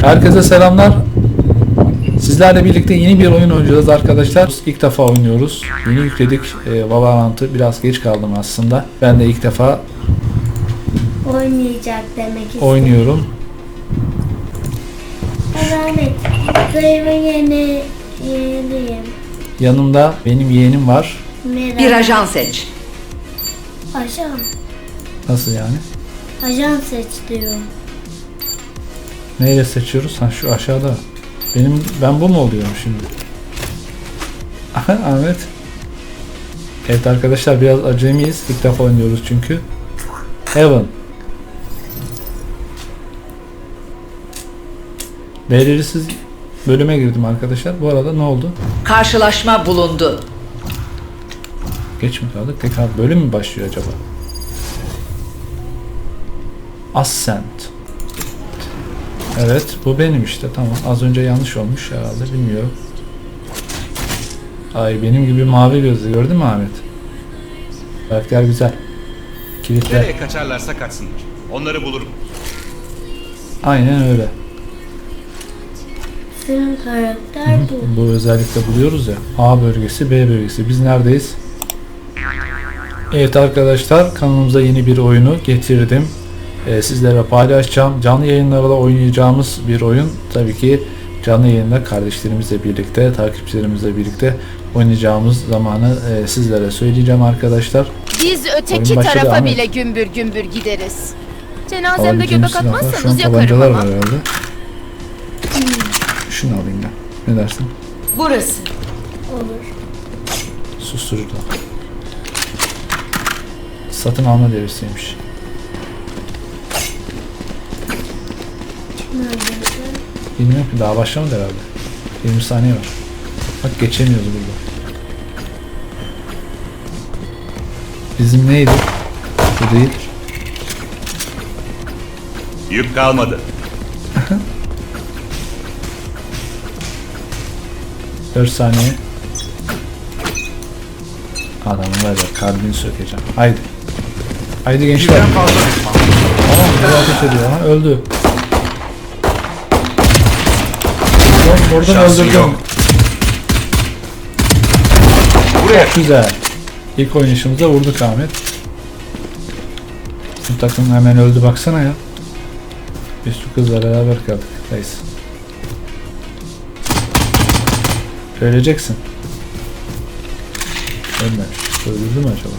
Herkese selamlar. Sizlerle birlikte yeni bir oyun oynayacağız arkadaşlar. İlk defa oynuyoruz. Yeni yükledik e, Valorant'ı. Biraz geç kaldım aslında. Ben de ilk defa Oynayacak demek istedim. oynuyorum. Evet. Dayımın yeni yeğeniyim. Yanımda benim yeğenim var. Merhaba. Bir ajan seç. Ajan. Nasıl yani? Ajan seç diyor. Neyle seçiyoruz? Ha şu aşağıda. Benim ben bu mu oluyorum şimdi? Aha, Ahmet. Evet arkadaşlar biraz acemiyiz. İlk defa oynuyoruz çünkü. Heaven. Belirsiz bölüme girdim arkadaşlar. Bu arada ne oldu? Karşılaşma bulundu. Geç mi kaldık? Tekrar bölüm mü başlıyor acaba? Ascent. Evet bu benim işte tamam. Az önce yanlış olmuş herhalde bilmiyorum. Ay benim gibi mavi gözlü gördün mü Ahmet? Karakter güzel. Kilitler. Nereye kaçarlarsa kaçsınlar. Onları bulurum. Aynen öyle. Senin karakter bu. Bu özellikle buluyoruz ya. A bölgesi, B bölgesi. Biz neredeyiz? Evet arkadaşlar kanalımıza yeni bir oyunu getirdim. Ee, sizlere paylaşacağım. Canlı yayınlarda oynayacağımız bir oyun. Tabii ki canlı yayında kardeşlerimizle birlikte, takipçilerimizle birlikte oynayacağımız zamanı e, sizlere söyleyeceğim arkadaşlar. Biz öteki Oyun başladı tarafa Ahmet. bile gümbür gümbür gideriz. Cenazemde göbek silahlar. Şu an atmazsanız yakarım tabancalar ama. var herhalde. Şunu alayım ben. Ne dersin? Burası. Olur. Susturucu da. Satın alma devresiymiş. Neredesin? Bilmiyorum ki daha başlamadı herhalde. 20 saniye var. Bak geçemiyoruz burada. Bizim neydi? Bu değil. Yük kalmadı. 4 saniye. Adamın var ya kalbini sökeceğim. Haydi. Haydi gençler. Tamam bu ateş ediyor ha öldü. Oradan, Şansın öldürdüm. yok. Buraya. Güzel. İlk oynayışımıza vurduk Ahmet. Bizim takım hemen öldü baksana ya. Biz şu kızla beraber kaldık. Neyse. Öleceksin. Ölmemiş. Öldürdü mü acaba?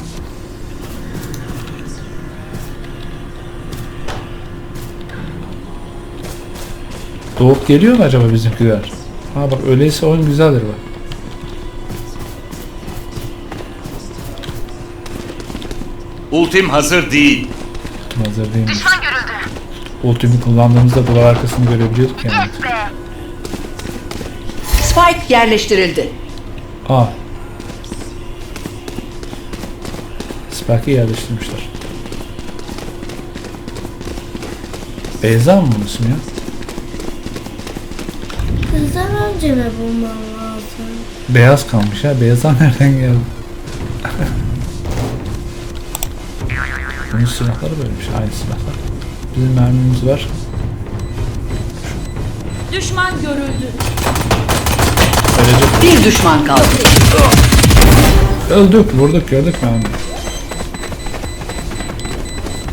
Doğup geliyor mu acaba bizimkiler? Ha bak öyleyse oyun güzeldir bak. Ultim hazır değil. Hazır değilmiş. Düşman görüldü. Ultimi kullandığımızda duvar arkasını görebiliyorduk yani. Spike yerleştirildi. Aa. Spike'ı yerleştirmişler. Beyza mı bunun ismi ya? Kızdan önce mi bulmam lazım? Beyaz kalmış ha. Beyazdan nereden geldi? Bunun silahları böylemiş. Aynı silahlar. Bizim mermimiz var. Düşman görüldü. Ölecek. Bir düşman kaldı. Öldük. Vurduk gördük mermi.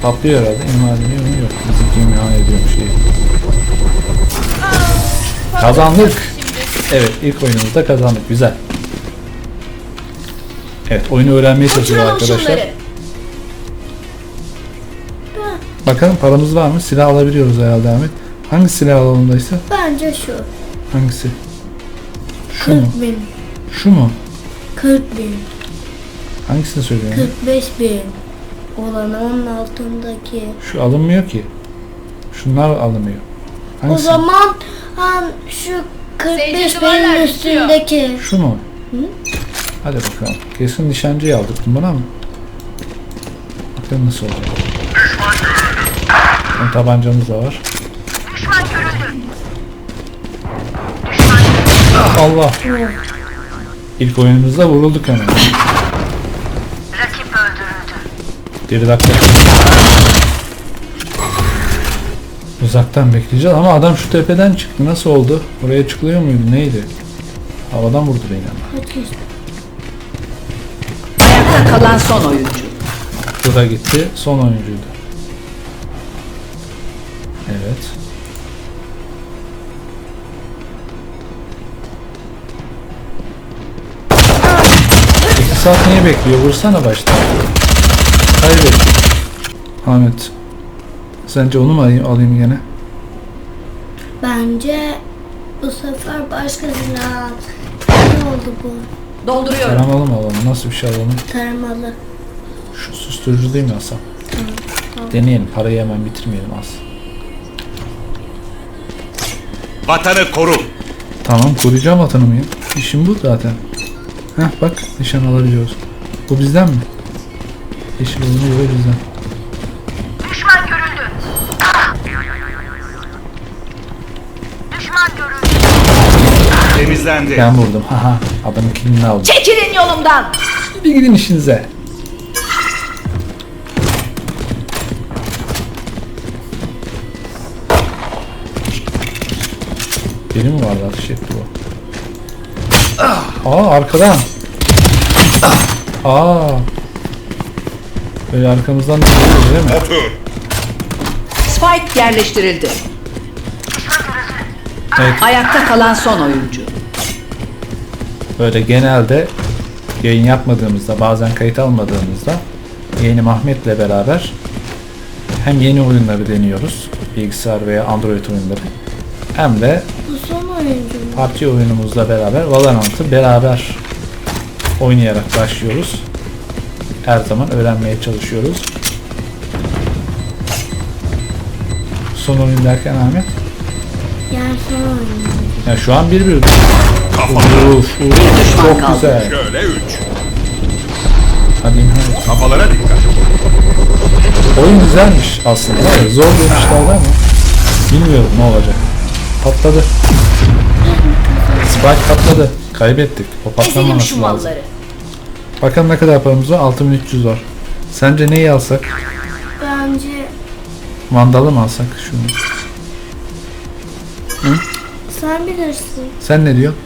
Patlıyor herhalde. İmha ediliyor mu? Yok. Bizimki imha ediyormuş iyi. Kazandık. Evet ilk oyunumuzda kazandık. Güzel. Evet oyunu öğrenmeye çalışıyoruz arkadaşlar. Bakalım paramız var mı? Silah alabiliyoruz herhalde Ahmet. Hangi silah alanındaysa? Bence şu. Hangisi? Şu mu? 40 bin. Şu mu? 40 bin. Hangisini söylüyorsun? 45 bin. Olan onun altındaki. Şu alınmıyor ki. Şunlar alınmıyor. O Hangisi? zaman han, şu 45 Seyirci duvarlar binin bitiyor. üstündeki. Şu mu? Hadi bakalım. Kesin nişancıyı aldık buna mı? Bakalım nasıl olacak. Bizim tabancamız da var. Allah. İlk oyunumuzda vurulduk hemen. Bir dakika. Uzaktan bekleyeceğiz ama adam şu tepeden çıktı. Nasıl oldu? Oraya çıkılıyor muydu? Neydi? Havadan vurdu beni ama. Ayakta kalan son oyuncu. Bu da gitti. Son oyuncuydu. Evet. İki saat niye bekliyor? Vursana başta. Kaybettik. Ahmet. Sence onu mu alayım, alayım gene? Bence bu sefer başkasına al. Ne oldu bu? Dolduruyorum. Taramalı mı alalım? Nasıl bir şey alalım? Taramalı. Şu susturucu değil mi Hasan? Deneyelim. Parayı hemen bitirmeyelim az. Vatanı koru. Tamam koruyacağım vatanımı ya. İşim bu zaten. Heh bak nişan alabiliyoruz. Bu bizden mi? Yeşil bu bizden. Temizlendi. Ben vurdum. Haha adamın kilini aldım. Çekilin yolumdan. Bir gidin işinize. Biri mi vardı ateş etti bu? Aa arkadan. Aa. Böyle arkamızdan da geliyor değil mi? Otur. Spike yerleştirildi. Evet. Ayakta kalan son oyuncu. Böyle genelde yayın yapmadığımızda bazen kayıt almadığımızda yayını Ahmet'le beraber hem yeni oyunları deniyoruz bilgisayar veya Android oyunları hem de? PUBG oyunumuzla beraber Valorant'ı beraber oynayarak başlıyoruz. Her zaman öğrenmeye çalışıyoruz. Son oyun derken Ahmet? Yani son oyuncu. Ya şu an bir bir. Kafalara. Uf, uf, Bir düşman çok kaldı. güzel. Şöyle üç. Hadi hadi. Kafalara dikkat. Oyun güzelmiş aslında. Zor demişlerdi ama bilmiyorum ne olacak. Patladı. Spike patladı. Kaybettik. O Ezelim şu patlamaması lazım. malları. Bakalım ne kadar paramız var? 6300 var. Sence neyi alsak? Bence Mandalı mı alsak şunu? Sen bilirsin. Sen ne diyorsun?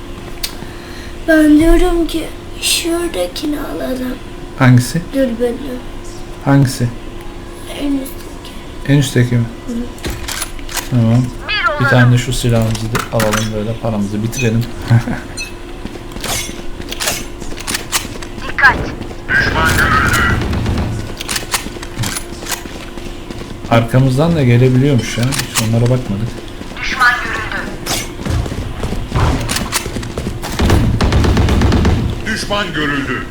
Ben diyorum ki şuradakini alalım. Hangisi? Dürbünü. Hangisi? En üstteki. En üstteki mi? Tamam. Bir tane de şu silahımızı da alalım böyle paramızı bitirelim. Dikkat. Arkamızdan da gelebiliyormuş ya. Hiç onlara bakmadık. Düşman görüldü.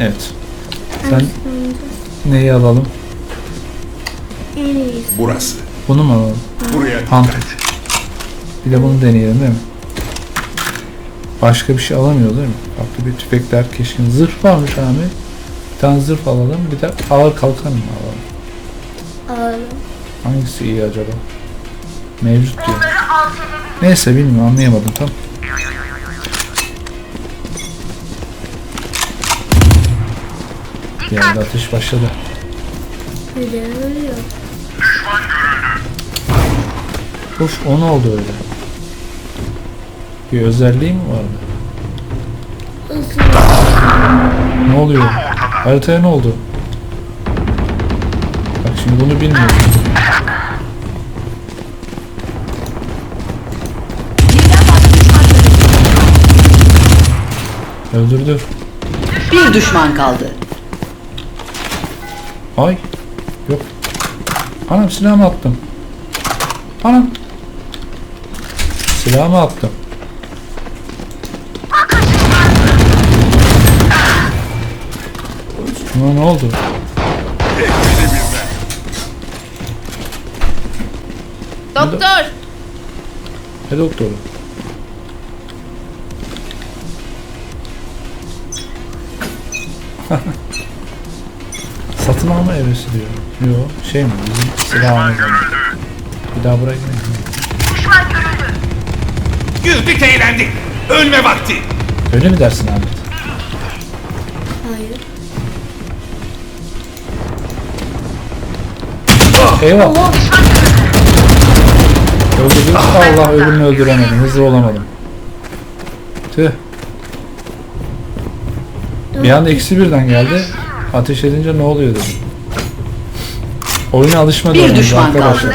Evet. En Sen neyi alalım? En iyisi. Burası. Bunu mu alalım? Buraya Hunt. dikkat. Bir de bunu deneyelim değil mi? Başka bir şey alamıyoruz değil mi? Farklı bir tüfekler keşkin. Zırh varmış abi. Bir tane zırh alalım. Bir de ağır kalkan mı alalım? Alalım. Hangisi iyi acaba? Mevcut diyor. Neyse bilmiyorum anlayamadım tam. Bir anda ateş başladı. Uf o ne oldu öyle? Bir özelliği mi vardı? Ne oluyor? Haritaya ne oldu? Bak şimdi bunu bilmiyorum. Öldürdü. Bir düşman kaldı. Ay. Yok. Anam silahımı attım. Anam. Silahımı attım. Buna ne oldu? Doktor. Ne doktoru? Satın alma evresi diyor. Yok şey mi? Bizim silahımız. Bir daha buraya gidelim. Güldük eğlendik. Ölme vakti. Öyle mi dersin Ahmet? Eyvah. Öldürdüm. Allah öbürünü öldüremedim. Hızlı olamadım. Tüh. Bir anda eksi birden geldi. Ateş edince ne oluyor dedim. Oyuna alışma Bir düşman arkadaşlar. kaldı.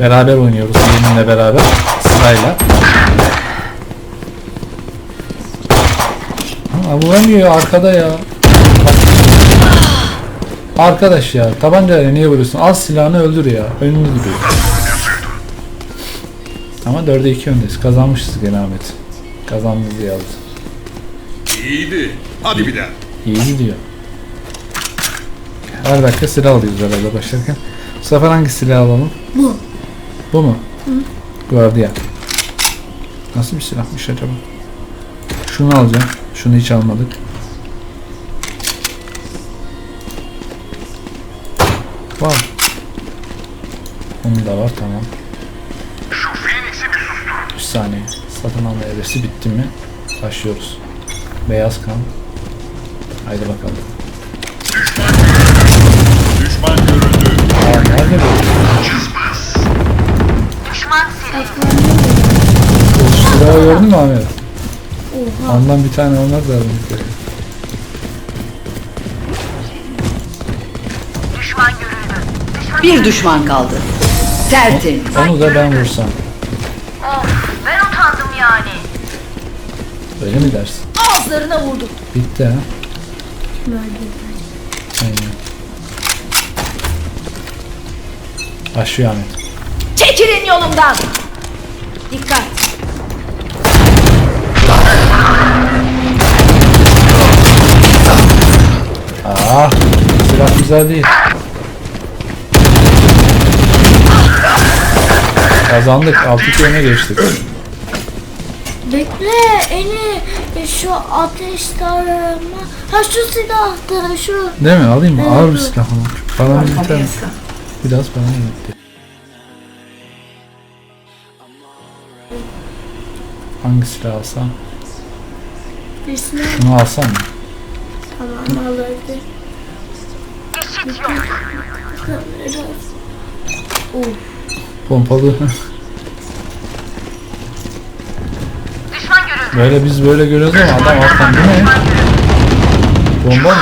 Beraber oynuyoruz yeminle beraber. Sırayla. Ha, vuramıyor arkada ya. Arkadaş ya tabancayla niye vuruyorsun? Al silahını öldür ya. Önünde duruyor. Ama 4'e 2 öndeyiz. Kazanmışız gene Ahmet. Kazandınız diye aldı. İyiydi. Hadi bir daha. İyi gidiyor. Her dakika silah alıyoruz herhalde başlarken. Bu sefer hangi silah alalım? Bu. Bu mu? Guardian. Nasıl bir silahmış acaba? Şunu alacağım. Şunu hiç almadık. Wow. Onun da var tamam. Şu Phoenix'i bir sustur. 3 saniye. Satın alma evresi bitti mi? Başlıyoruz. Beyaz kan. Haydi bakalım. Düşman görüldü. Aa, nerede bu? Düşman seni. O silahı gördün mü Ahmet? Oha. Ondan bir tane olmaz lazım. Bir düşman kaldı. Tertemiz. Onu da ben vursam. Of ben utandım yani. Öyle mi dersin? Ağızlarına vurdum. Bitti ha. Böyle. Aynen. Başlıyor Ahmet. Çekilin yolumdan. Dikkat. Aa, silah güzel değil. Kazandık. 6 öne geçtik. Bekle Eni e, şu ateş tarama. Ha şu silahtı şu. Değil mi? Alayım mı? Evet, Ağır bir silah mı? Param biter mi? Biraz param gitti. Hangi silah alsam? Bir silah Şunu alsam mı? tamam alırdı. Biraz. Of. Pompalı. Böyle biz böyle görüyoruz ama adam alttan bu ne? Bomba mı?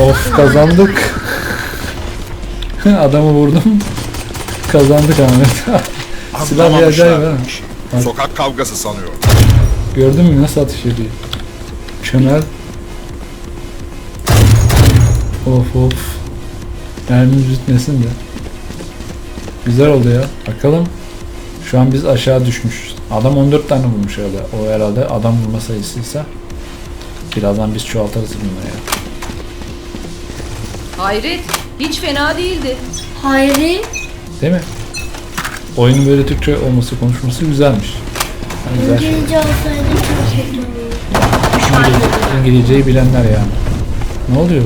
Of kazandık. Adamı vurdum. Kazandık Ahmet. Silah bir acayip ha. Bak. Sokak kavgası sanıyor. Gördün mü nasıl atış ediyor? Çömel. Of of. Mermimiz bitmesin de. Güzel oldu ya. Bakalım. Şu an biz aşağı düşmüşüz. Adam 14 tane vurmuş herhalde. O herhalde adam vurma sayısıysa. Birazdan biz çoğaltırız bunları ya. Hayret. Hiç fena değildi. Hayri. Değil mi? Oyunun böyle Türkçe olması, konuşması güzelmiş. Yani güzel şey. İngilizce olsaydı çok kötü olurdu. İngilizceyi bilenler yani. Ne oluyor?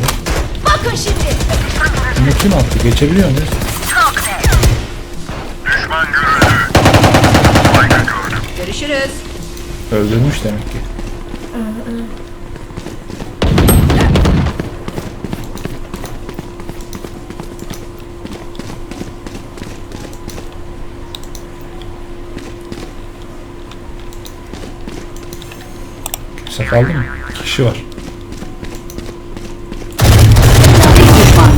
Bakın şimdi. Bunu kim attı? Geçebiliyor muyuz? Düşman görüldü. Görüşürüz. Öldürmüş demek ki. Kimse kaldı mı? Kişi var.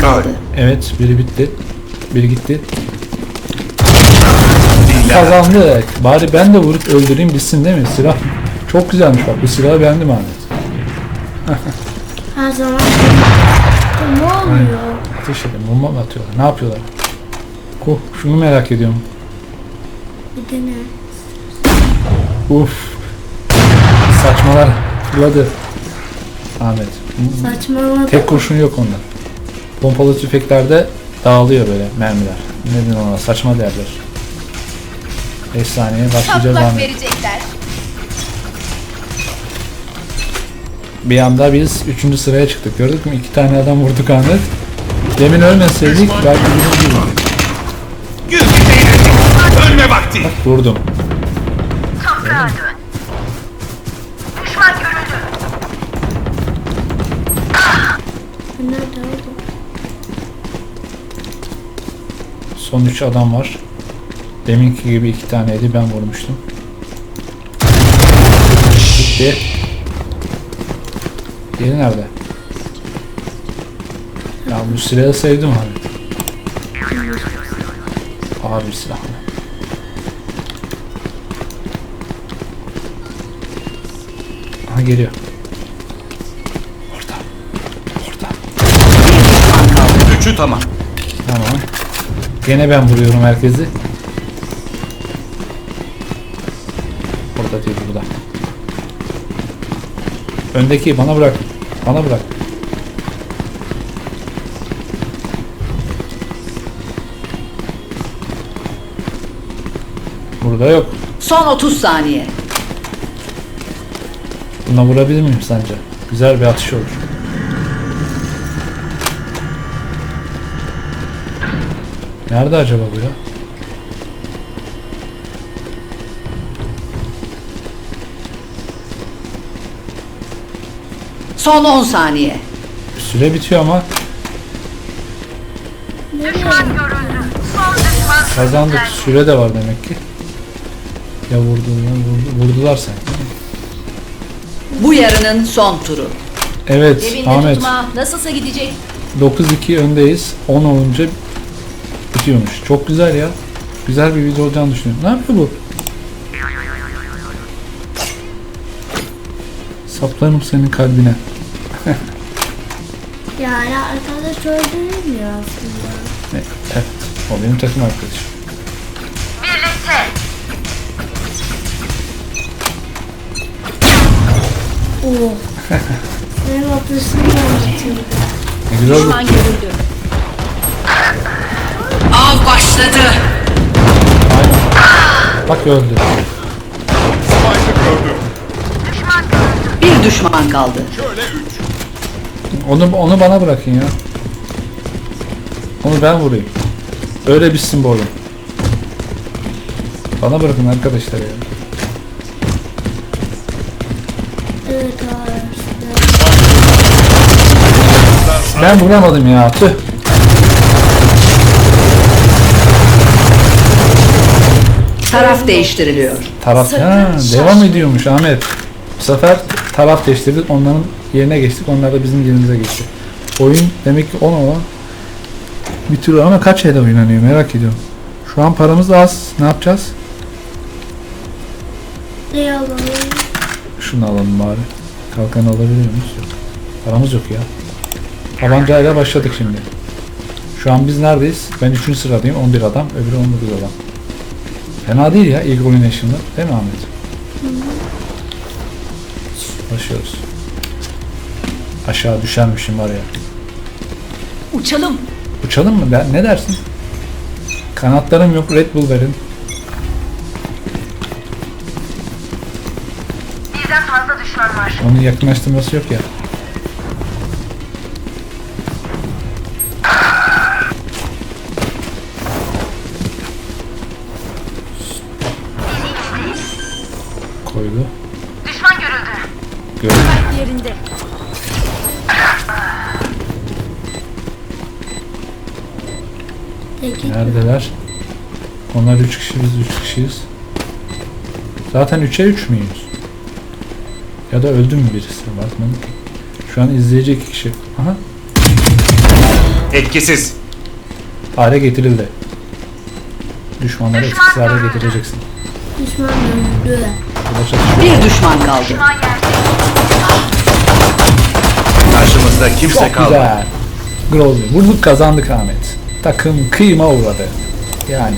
Kaldı. Evet, biri bitti. Biri gitti. Kazandık. Bari ben de vurup öldüreyim bitsin değil mi? Silah çok güzelmiş bak. Bu silahı beğendim Ahmet. Her zaman. ne oluyor? Ateş edin. Bomba mı atıyorlar? Ne yapıyorlar? Ko, şunu merak ediyorum. Bir de ne? Uf. Saçmalar fırladı. Ahmet. Saçmalama. Tek kurşun yok onda. Pompalı tüfeklerde dağılıyor böyle mermiler. Ne diyeyim ona saçma derler. 5 saniye başlayacağız Çatlak Ahmet. verecekler. Bir anda biz 3. sıraya çıktık. Gördük mü? İki tane adam vurduk Ahmet. Demin ölmeseydik belki birinci Ölme vakti. vurdum. Toprağa dön. Düşman görüldü. Nerede oldu? Son 3 adam var. Deminki gibi iki taneydi ben vurmuştum. Bitti. Diğeri nerede? Ya bu silahı sevdim abi. Bir silah. Aha geliyor. Gene ben vuruyorum herkesi. Burada değil burada. Öndeki bana bırak. Bana bırak. Burada yok. Son 30 saniye. Buna vurabilir miyim sence? Güzel bir atış olur. Nerede acaba bu ya? Son 10 saniye. Süre bitiyor ama kazandık. Süre de var demek ki. Ya vurdu ya vurdu, vurdular sanki. Bu yarının son turu. Evet Cebinde Ahmet tutma. Nasılsa gidecek. 9-2 öndeyiz. 10 olunca bitiyormuş. Çok güzel ya. Güzel bir video olacağını düşünüyorum. Ne yapıyor bu? Saplarım senin kalbine. Yani arkadaş öldürülmüyor aslında. Evet. O benim takım arkadaşım. Birlikte. Oh. Benim atışımı anlatıyor. Ne güzel bu. Av başladı. Bak öldü. Bir düşman kaldı. Şöyle üç. Onu onu bana bırakın ya. Onu ben vurayım. Öyle bitsin bu oyun. Bana bırakın arkadaşlar ya. Evet arkadaşlar. Ben vuramadım ya. Tüh. Taraf değiştiriliyor. Taraf ha, devam ediyormuş Ahmet. Bu sefer taraf değiştirdik. Onların yerine geçtik. Onlar da bizim yerimize geçti. Oyun demek ki 10 olan bir tür ama kaç ayda oynanıyor merak ediyorum. Şu an paramız az. Ne yapacağız? Ne alalım? Şunu alalım bari. Kalkan alabiliyor muyuz? Yok. Paramız yok ya. Tabancayla başladık şimdi. Şu an biz neredeyiz? Ben 3. sıradayım. 11 adam. Öbürü 19 adam. Fena değil ya ilk oyun yaşında. Değil mi Ahmet? Başlıyoruz. Aşağı düşermişim var ya. Uçalım. Uçalım mı? Ben, ne dersin? Kanatlarım yok. Red Bull verin. Birden fazla düşman var. Onun yakınlaştırması yok ya. Koydu. Düşman görüldü. Gördüm. Yerinde. Neredeler? Onlar 3 kişi biz 3 kişiyiz. Zaten 3'e 3 müyüz? Ya da öldü mü birisi? Bakmadım ki. Şu an izleyici 2 kişi. Aha. Etkisiz. Hale getirildi. Düşmanları Düşman etkisiz hale getireceksin. Düşman öldü. Bir düşman kaldı. Karşımızda kimse Çok güzel. Grozny. Vurduk kazandık Ahmet. Takım kıyma uğradı. Yani.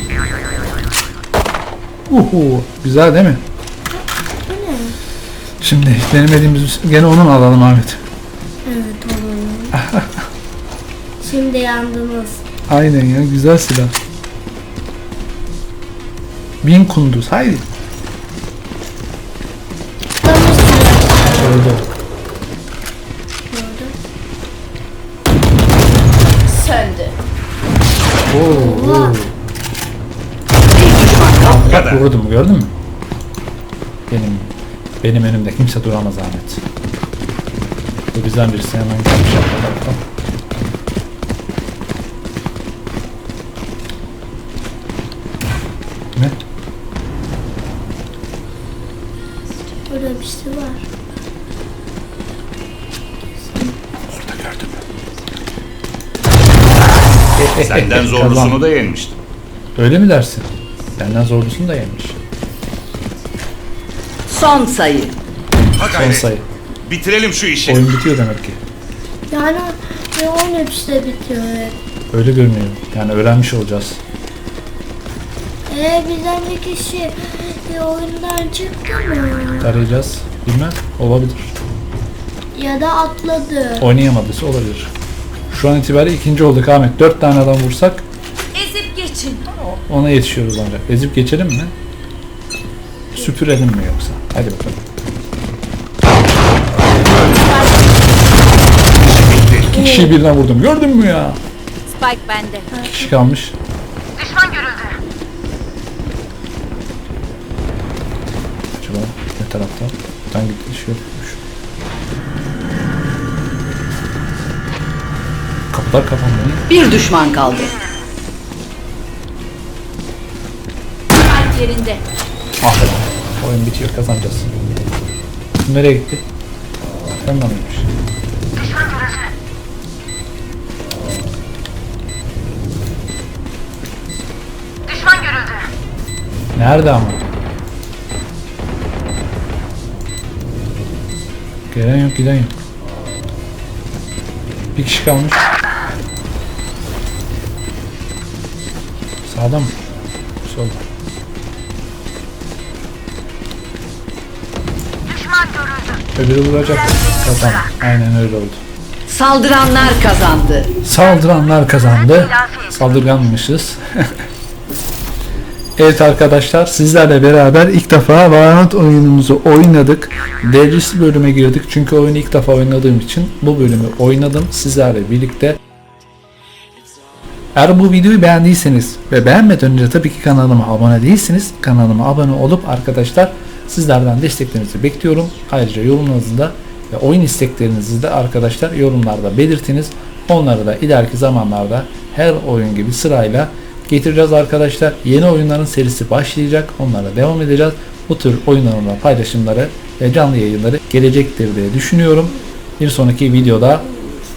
Uhu. Güzel değil mi? Şimdi denemediğimiz gene onun alalım Ahmet. Evet alalım. Şimdi yandınız. Aynen ya güzel silah. Bin kunduz haydi. öldü. Söndü. Oo, oo. Bak vurdum gördün mü? Benim benim önümde kimse duramaz Ahmet. Bu bizden birisi hemen gelmiş arkadaşlar. Ne? Burada bir şey var. Senden zorlusunu da yenmiştim. Öyle mi dersin? Benden zorlusunu da yemiş. Son sayı. Ha Son gayret. sayı. Bitirelim şu işi. Oyun bitiyor demek ki. Yani ve onun hepsi de bitiyor hep. Öyle görünüyor. Yani öğrenmiş olacağız. Ee bizden bir kişi bir oyundan çıktı mı? Arayacağız. Bilmem. Olabilir. Ya da atladı. Oynayamadıysa olabilir. Şu an itibariyle ikinci olduk Ahmet. Dört tane adam vursak Ezip geçin. ona yetişiyoruz ancak. Ezip geçelim mi? Süpürelim mi yoksa? Hadi bakalım. İki kişiyi birden vurdum. Gördün mü ya? Spike bende. İki kişi kalmış. Düşman görüldü. Acaba ne taraftan? Buradan gidiş Kapılar kapandı. Bir düşman kaldı. Spike yerinde. Ah be. Oyun bitiyor kazanacağız. Nereye gitti? Sen de mıymış? Nerede ama? Gelen yok giden yok. Bir kişi kalmış. Düşman görüldü. Öbürü vuracak. Kazan. Aynen öyle oldu. Saldıranlar kazandı. Saldıranlar kazandı. Saldırganmışız. evet arkadaşlar sizlerle beraber ilk defa Valorant oyunumuzu oynadık. Derecesi bölüme girdik çünkü oyunu ilk defa oynadığım için bu bölümü oynadım sizlerle birlikte. Eğer bu videoyu beğendiyseniz ve beğenmeden önce tabii ki kanalıma abone değilseniz kanalıma abone olup arkadaşlar sizlerden desteklerinizi bekliyorum. Ayrıca yorumlarınızı da ve oyun isteklerinizi de arkadaşlar yorumlarda belirtiniz. Onları da ileriki zamanlarda her oyun gibi sırayla getireceğiz arkadaşlar. Yeni oyunların serisi başlayacak. Onlara devam edeceğiz. Bu tür oyunların da paylaşımları ve canlı yayınları gelecektir diye düşünüyorum. Bir sonraki videoda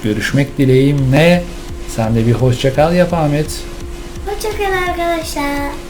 görüşmek dileğimle. Sen de bir hoşça kal yap Ahmet. Hoşçakalın arkadaşlar.